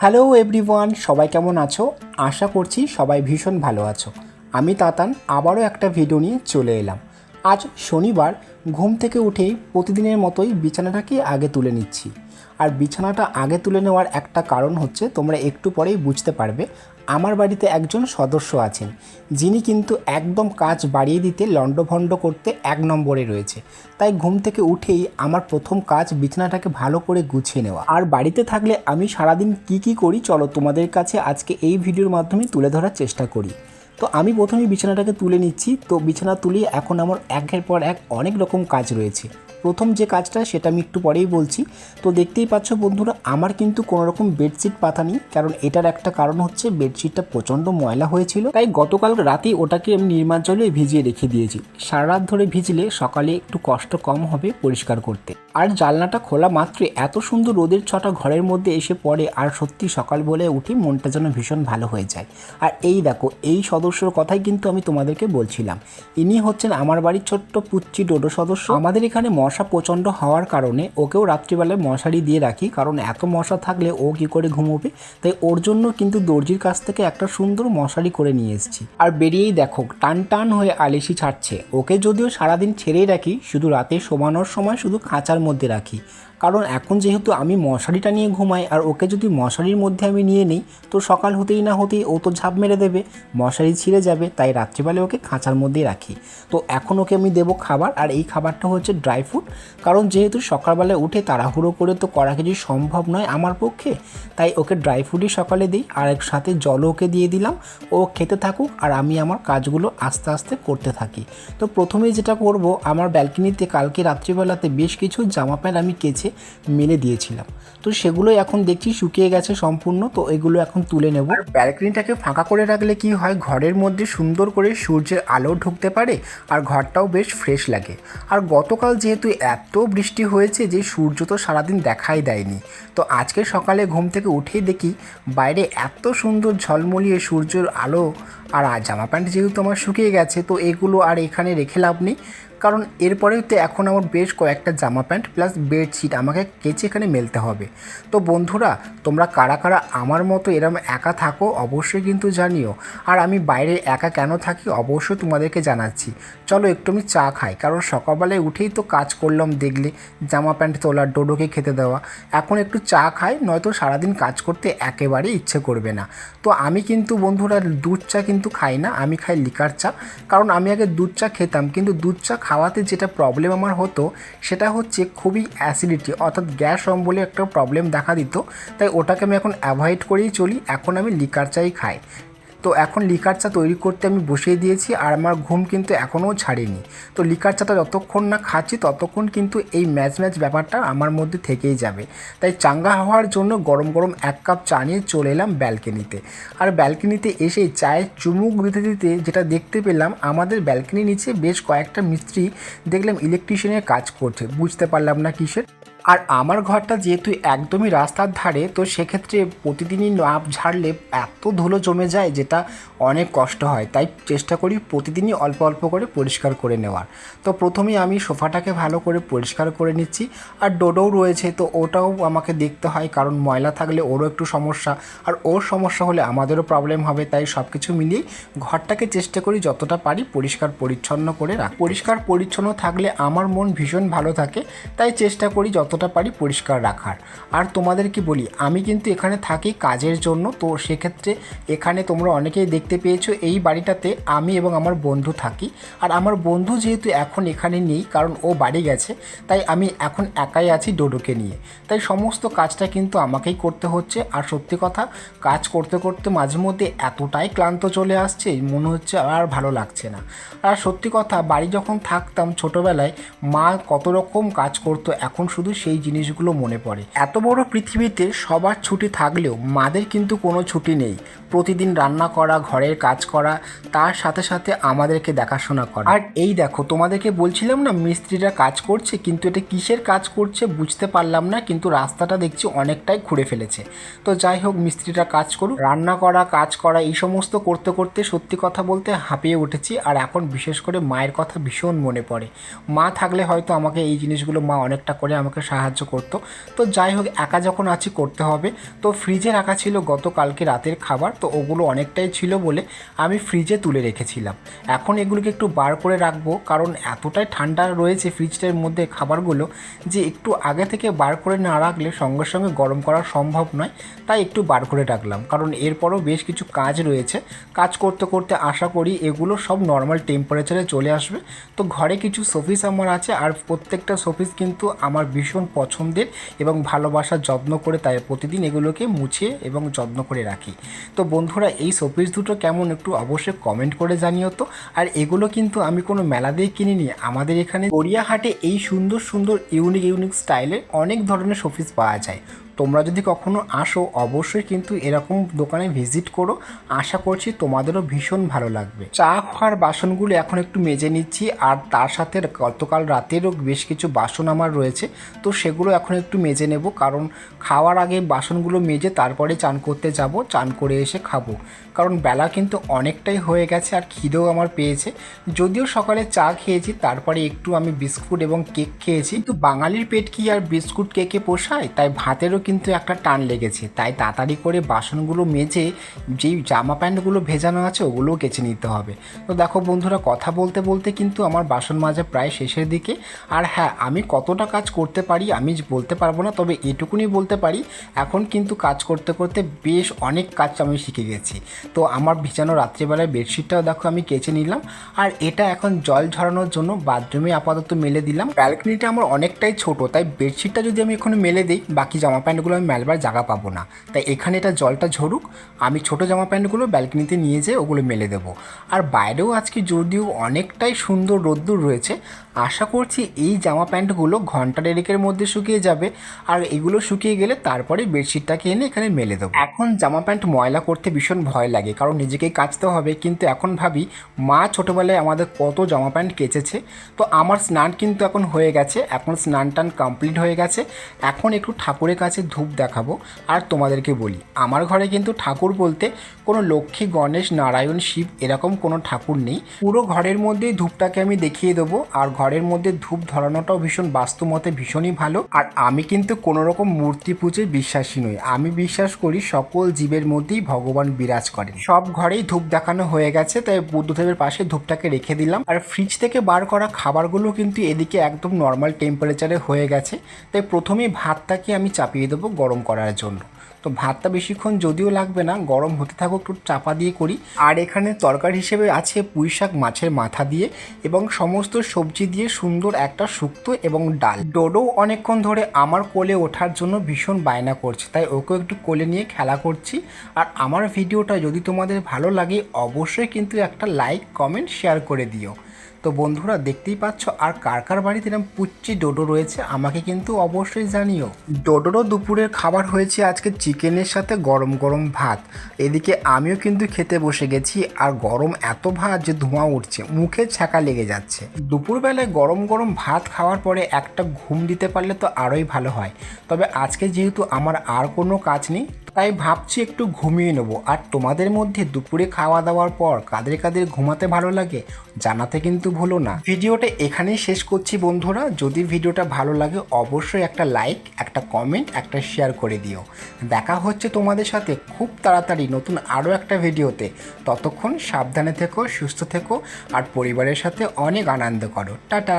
Hello everyone, সবাই কেমন আছো? আশা করছি সবাই ভীষণ ভালো আছো। আমি তাতান, আবারও একটা ভিডিও নিয়ে চলে এলাম। আজ শনিবার, ঘুম থেকে উঠেই প্রতিদিনের মতোই বিছানাটাকে আগে তুলে নিচ্ছি। আর বিছানাটা আগে তুলে নেওয়ার একটা কারণ হচ্ছে তোমরা একটু পরেই বুঝতে পারবে আমার বাড়িতে একজন সদস্য আছেন, যিনি কিন্তু একদম কাজ বাড়িয়ে দিতে লণ্ডভণ্ড করতে এক নম্বরে রয়েছে। তাই ঘুম থেকে উঠেই আমার প্রথম কাজ বিছানাটাকে ভালো করে গুছিয়ে নেওয়া। আর বাড়িতে থাকলে আমি সারাদিন কি কি করি, চলো তোমাদের কাছে আজকে এই ভিডিওর মাধ্যমে তুলে ধরার চেষ্টা করি। তো আমি প্রথমেই বিছানাটাকে তুলে নিচ্ছি। তো বিছানা তুলে এখন আমার একের পর এক অনেক রকম কাজ রয়েছে। প্রথম যে কাজটা সেটা আমি একটু পরেই বলছি। তো দেখতেই পাচ্ছ বন্ধুরা, আমার কিন্তু কোনো রকম বেডশিট পাতা নেই, কারণ এটার একটা কারণ হচ্ছে বেডশিটটা প্রচণ্ড ময়লা হয়েছিল। তাই গতকাল রাতেই ওটাকে আমি নির্মাণ জলে ভিজিয়ে রেখে দিয়েছি। সারা রাত ধরে ভিজলে সকালে একটু কষ্ট কম হবে পরিষ্কার করতে। আর জানলাটা খোলা মাত্রে এত সুন্দর রোদের ছটা ঘরের মধ্যে এসে পড়ে, আর সত্যি সকাল বলে উঠি মনটা যেন ভীষণ ভালো হয়ে যায়। আর এই দেখো, এই সদস্যর কথাই কিন্তু আমি তোমাদেরকে বলছিলাম। ইনি হচ্ছেন আমার বাড়ির ছোট্ট পুচ্চি ডোডো সদস্য। আমাদের এখানে মশা প্রচণ্ড হওয়ার কারণে ওকেও রাত্রিবেলায় মশারি দিয়ে রাখি, কারণ এত মশা থাকলে ও কি করে ঘুমোবে? তাই ওর জন্য কিন্তু দর্জির কাছ থেকে একটা সুন্দর মশারি করে নিয়ে এসেছি। আর বেরিয়েই দেখো, টান টান হয়ে আলিশি ছাড়ছে। ওকে যদিও সারাদিন ছেড়েই রাখি, শুধু রাতে শোমানোর সময় শুধু খাঁচার মধ্যে রাখি। কারণ এখন যেহেতু আমি মশারিটা নিয়ে ঘুমাই আর ওকে যদি মশারির মধ্যে আমি নিয়ে নিই, তো সকাল হতেই না হতেই ও তো ঝাঁপ মেরে দেবে, মশারি ছিঁড়ে যাবে, তাই রাত্রিবেলা ওকে খাঁচার মধ্যেই রাখি। তো এখন ওকে আমি দেবো খাবার আর এই খাবারটা হচ্ছে ড্রাই ফ্রুট। কারণ যেহেতু সকালবেলায় উঠে তাড়াহুড়ো করে তো করা কিছু সম্ভব নয় আমার পক্ষে, তাই ওকে ড্রাই ফ্রুটই সকালে দিই আর এক সাথে জলও ওকে দিয়ে দিলাম। ও খেতে থাকুক আর আমি আমার কাজগুলো আস্তে আস্তে করতে থাকি। তো প্রথমেই যেটা করব, আমার ব্যালকনিতে কালকে রাত্রিবেলাতে বেশ কিছু জামা প্যান্ট আমি কেচে মেলে দিয়েছিলাম। তো সেগুলো এখন দেখছি শুকিয়ে গেছে সম্পূর্ণ, তো এগুলো এখন তুলে নেব। ব্যালকনিটাকে ফাঁকা করে রাখলে কি হয়? ঘরের মধ্যে সুন্দর করে সূর্যের আলো ঢুকতে পারে আর ঘরটাও বেশ ফ্রেশ লাগে। আর গতকাল যেহেতু এত বৃষ্টি হয়েছে যে সূর্য তো সারাদিন দেখাই দেয়নি। তো আজকে সকালে ঘুম থেকে উঠেই দেখি বাইরে এত সুন্দর ঝলমলিয়ে সূর্যের আলো আর জামা প্যান্ট যেহেতু আমার শুকিয়ে গেছে, তো এগুলো আর এখানে রেখে লাভ নেই। কারণ এরপরেও তো এখন আমার বেশ কয়েকটা জামা প্যান্ট প্লাস বেডশিট আমাকে কেচে এখানে মেলতে হবে। তো বন্ধুরা, তোমরা কারা কারা আমার মতো এরম একা থাকো অবশ্যই কিন্তু জানিও। আর আমি বাইরে একা কেন থাকি অবশ্যই তোমাদেরকে জানাচ্ছি। চলো একটু আমি চা খাই, কারণ সকালবেলায় উঠেই তো কাজ করলাম দেখলে, জামা প্যান্ট তোলা, ডোডোকে খেতে দেওয়া। এখন একটু চা খাই, নয়তো সারাদিন কাজ করতে একেবারেই ইচ্ছে করবে না। তো আমি কিন্তু বন্ধুরা দুধ চা কিন্তু খাই না, আমি খাই লিকার চা। কারণ আমি আগে দুধ চা খেতাম, কিন্তু দুধ চা খাওয়াতে যেটা প্রবলেম আমার হতো, সেটা হচ্ছে খুবই অ্যাসিডিটি অর্থাৎ গ্যাস অম্বলে একটা প্রবলেম দেখা দিত। তাই ওটাকে আমি এখন অ্যাভয়েড করেই চলি, এখন আমি লিকার চাই খাই। তো এখন লিকার চা তৈরি করতে আমি বসিয়ে দিয়েছি আর আমার ঘুম কিন্তু এখনও ছাড়েনি। তো লিকার চাটা যতক্ষণ না খাচ্ছি ততক্ষণ কিন্তু এই ম্যাচ ম্যাচ ব্যাপারটা আমার মধ্যে থেকেই যাবে। তাই চাঙ্গা হওয়ার জন্য গরম গরম এক কাপ চা নিয়ে চলে এলাম ব্যালকনিতে। আর ব্যালকনিতে এসে চায়ের চুমুক দিতে দিতে যেটা দেখতে পেলাম, আমাদের ব্যালকনির নিচে বেশ কয়েকটা মিস্ত্রি দেখলাম ইলেকট্রিশিয়ানের কাজ করছে। বুঝতে পারলাম না কিসের। আর আমার ঘরটা যেহেতু একদমই রাস্তার ধারে, তো সেক্ষেত্রে প্রতিদিনই নাপ ঝাড়লে এত ধুলো জমে যায় যেটা অনেক কষ্ট হয়। তাই চেষ্টা করি প্রতিদিনই অল্প অল্প করে পরিষ্কার করে নেওয়ার। তো প্রথমেই আমি সোফাটাকে ভালো করে পরিষ্কার করে নিচ্ছি। আর ডোডোও রয়েছে, তো ওটাও আমাকে দেখতে হয়, কারণ ময়লা থাকলে ওরও একটু সমস্যা। আর ওর সমস্যা হলে আমাদেরও প্রবলেম হবে, তাই সব কিছু মিলিয়েই ঘরটাকে চেষ্টা করি যতটা পারি পরিষ্কার পরিচ্ছন্ন করে রাখ পরিষ্কার পরিচ্ছন্ন থাকলে আমার মন ভীষণ ভালো থাকে, তাই চেষ্টা করি যতটা পারি পরিষ্কার রাখার। আর তোমাদেরকে বলি, আমি কিন্তু এখানে থাকি কাজের জন্য, তো সেক্ষেত্রে এখানে তোমরা অনেকেই দেখতে পেয়েছ, এই বাড়িটাতে আমি এবং আমার বন্ধু থাকি। আর আমার বন্ধু যেহেতু এখন এখানে নেই, কারণ ও বাড়ি গেছে, তাই আমি এখন একাই আছি ডোডোকে নিয়ে। তাই সমস্ত কাজটা কিন্তু আমাকেই করতে হচ্ছে। আর সত্যি কথা, কাজ করতে করতে মাঝে মধ্যে এতটাই ক্লান্ত চলে আসছে, মনে হচ্ছে আর ভালো লাগছে না। আর সত্যি কথা, বাড়ি যখন থাকতাম ছোটোবেলায়, মা কত রকম কাজ করতো, এখন শুধু সেই জিনিসগুলো মনে পড়ে। এত বড় পৃথিবীতে সবার ছুটি থাকলেও মাদের কিন্তু কোনো ছুটি নেই। প্রতিদিন রান্না করা, ঘরের কাজ করা, তার সাথে সাথে আমাদেরকে দেখাশোনা করা। আর এই দেখো, তোমাদেরকে বলছিলাম না, মিস্ত্রিরা কাজ করছে, কিন্তু এটা কিসের কাজ করছে বুঝতে পারলাম না, কিন্তু রাস্তাটা দেখছি অনেকটাই ঘুরে ফেলেছে। তো যাই হোক, মিস্ত্রিরা কাজ করুক। রান্না করা, কাজ করা, এই সমস্ত করতে করতে সত্যি কথা বলতে হাঁপিয়ে উঠেছি, আর এখন বিশেষ করে মায়ের কথা ভীষণ মনে পড়ে। মা থাকলে হয়তো আমাকে এই জিনিসগুলো মা অনেকটা করে আমাকে সাহায্য করতো। তো যাই হোক, একা যখন আছি করতে হবে। তো ফ্রিজে রাখা ছিল গতকালকে রাতের খাবার, তো ওগুলো অনেকটাই ছিল বলে আমি ফ্রিজে তুলে রেখেছিলাম। এখন এগুলোকে একটু বার করে রাখব, কারণ এতটাই ঠান্ডা রয়েছে ফ্রিজটার মধ্যে খাবারগুলো যে একটু আগে থেকে বার করে না রাখলে সঙ্গে সঙ্গে গরম করা সম্ভব নয়। তাই একটু বার করে রাখলাম, কারণ এরপরও বেশ কিছু কাজ রয়েছে। কাজ করতে করতে আশা করি এগুলো সব নর্মাল টেম্পারেচারে চলে আসবে। তো ঘরে কিছু শোপিস আমার আছে, আর প্রত্যেকটা শোপিস কিন্তু আমার ভীষণ পছন্দের এবং ভালোবাসার যত্ন করে তাই প্রতিদিন এগুলোকে মুছে এবং যত্ন করে রাখি। তো বন্ধুরা, এই শোপিস দুটো কেমন একটু অবশ্যই কমেন্ট করে জানিও তো। আর এগুলো কিন্তু আমি কোনো মেলা দিয়ে কিনিনি। আমাদের এখানে গড়িয়াহাটে এই সুন্দর সুন্দর, ইউনিক ইউনিক স্টাইলের অনেক ধরনের শোপিস পাওয়া যায়। তোমরা যদি কখনো আসো, অবশ্যই কিন্তু এরকম দোকানে ভিজিট করো। আশা করছি তোমাদেরও ভীষণ ভালো লাগবে। চা খাওয়ার বাসনগুলো এখন একটু মেজে নিচ্ছি, আর তার সাথে গতকাল রাতেরও বেশ কিছু বাসন আমার রয়েছে। তো সেগুলো এখন একটু মেজে নেব, কারণ খাওয়ার আগে বাসনগুলো মেজে তারপরে চান করতে যাব, চান করে এসে খাব। কারণ বেলা কিন্তু অনেকটাই হয়ে গেছে, আর খিদেও আমার পেয়েছে। যদিও সকালে চা খেয়েছি, তারপরে একটু আমি বিস্কুট এবং কেক খেয়েছি। কিন্তু বাঙালির পেট কি আর বিস্কুট, কেকে পোষায়? তাই ভাতেরও কিন্তু একটা টান লেগেছে। তাই তাড়াতাড়ি করে বাসনগুলো মেজে যেই জামা প্যান্টগুলো ভেজানো আছে ওগুলোও কেচে নিতে হবে। তো দেখো বন্ধুরা, কথা বলতে বলতে কিন্তু আমার বাসন মাজা প্রায় শেষের দিকে। আর হ্যাঁ আমি কতটা কাজ করতে পারি আমি বলতে পারব না, তবে এটুকুনি বলতে পারি, এখন কিন্তু কাজ করতে করতে বেশ অনেক কাজ আমি শিখে গেছি। তো আমার ভিজানো রাত্রিবেলায় বেডশিটটাও দেখো আমি কেচে নিলাম। আর এটা এখন জল ঝরানোর জন্য বাথরুমে আপাতত মেলে দিলাম। ব্যালকনিটা আমার অনেকটাই ছোট, তাই বেডশিটটা যদি আমি এখন মেলে দিই, বাকি জামা প্যান্টগুলো আমি মেলবার জায়গা পাবো না। তাই এখানে এটা জলটা ঝরুক, আমি ছোট জামা প্যান্টগুলো ব্যালকনিতে নিয়ে যেয়ে ওগুলো মেলে দেবো। আর বাইরেও আজকে যদিও অনেকটাই সুন্দর রোদ্দুর রয়েছে, আশা করছি এই জামা প্যান্টগুলো ঘণ্টা দেড়েকের মধ্যে শুকিয়ে যাবে। আর এগুলো শুকিয়ে গেলে তারপরে বেডশিটটাকে এনে এখানে মেলে দেবো। এখন জামা প্যান্ট ময়লা করতে ভীষণ ভয় লাগে, কারণ নিজেকেই কাচতে হবে। কিন্তু এখন ভাবি, মা ছোটোবেলায় আমাদের কত জামা প্যান্ট কেচেছে। তো আমার স্নান কিন্তু এখন হয়ে গেছে, এখন স্নান টান কমপ্লিট হয়ে গেছে। এখন একটু ঠাকুরের কাছে ধূপ দেখাবো আর তোমাদেরকে বলি। আমার ঘরে কিন্তু ঠাকুর বলতে কোনো লক্ষ্মী, গণেশ, নারায়ণ, শিব এরকম কোনো ঠাকুর নেই। পুরো ঘরের মধ্যেই ধূপটাকে আমি দেখিয়ে দেবো আর ঘরের মধ্যে ধূপ ধরানোটাও ভীষণ বাস্তুমতে ভীষণই ভালো। আর আমি কিন্তু কোনো রকম মূর্তি পুজোয় বিশ্বাসী নই। আমি বিশ্বাস করি সকল জীবের মধ্যেই ভগবান বিরাজ করেন। সব ঘরেই ধূপ দেখানো হয়ে গেছে, তাই বুদ্ধদেবের পাশে ধূপটাকে রেখে দিলাম। আর ফ্রিজ থেকে বার করা খাবারগুলো কিন্তু এদিকে একদম নর্মাল টেম্পারেচারে হয়ে গেছে। তাই প্রথমেই ভাতটাকে আমি চাপিয়ে দেবো গরম করার জন্য। তো ভাতটা বেশিক্ষণ যদিও লাগবে না, গরম হতে থাকুক একটু চাপা দিয়ে করি। আর এখানে তরকারি হিসেবে আছে পুঁই শাক মাছের মাথা দিয়ে এবং সমস্ত সবজি দিয়ে সুন্দর একটা শুক্তো এবং ডাল। ডোডো অনেকক্ষণ ধরে আমার কোলে ওঠার জন্য ভীষণ বায়না করছে, তাই ওকেও একটু কোলে নিয়ে খেলা করছি। আর আমার ভিডিওটা যদি তোমাদের ভালো লাগে, অবশ্যই কিন্তু একটা লাইক, কমেন্ট, শেয়ার করে দিও। তো বন্ধুরা দেখতেই পাচ্ছ, আর কার কার বাড়িতে এরকম পুচ্চি ডোডো রয়েছে, আমাকে কিন্তু অবশ্যই জানিও। ডোডোরও দুপুরের খাবার হয়েছে আজকে চিকেনের সাথে গরম গরম ভাত। এদিকে আমিও কিন্তু খেতে বসে গেছি, আর গরম এত ভাত যে ধোঁয়া উঠছে, মুখে ছ্যাঁকা লেগে যাচ্ছে। দুপুরবেলায় গরম গরম ভাত খাওয়ার পরে একটা ঘুম দিতে পারলে তো আরোই ভালো হয়। তবে আজকে যেহেতু আমার আর কোনো কাজ নেই তাই ভাবছি একটু ঘুমিয়ে নেব। আর তোমাদের মধ্যে দুপুরে খাওয়া দাওয়ার পর কাদের কাদের ঘুমাতে ভালো লাগে জানাতে কিন্তু ভুলো না। ভিডিওটা এখানেই শেষ করছি বন্ধুরা। যদি ভিডিওটা ভালো লাগে অবশ্যই একটা লাইক, একটা কমেন্ট, একটা শেয়ার করে দিও। দেখা হচ্ছে তোমাদের সাথে খুব তাড়াতাড়ি নতুন আরও একটা ভিডিওতে। ততক্ষণ সাবধানে থেকো, সুস্থ থেকো, আর পরিবারের সাথে অনেক আনন্দ করো। টাটা!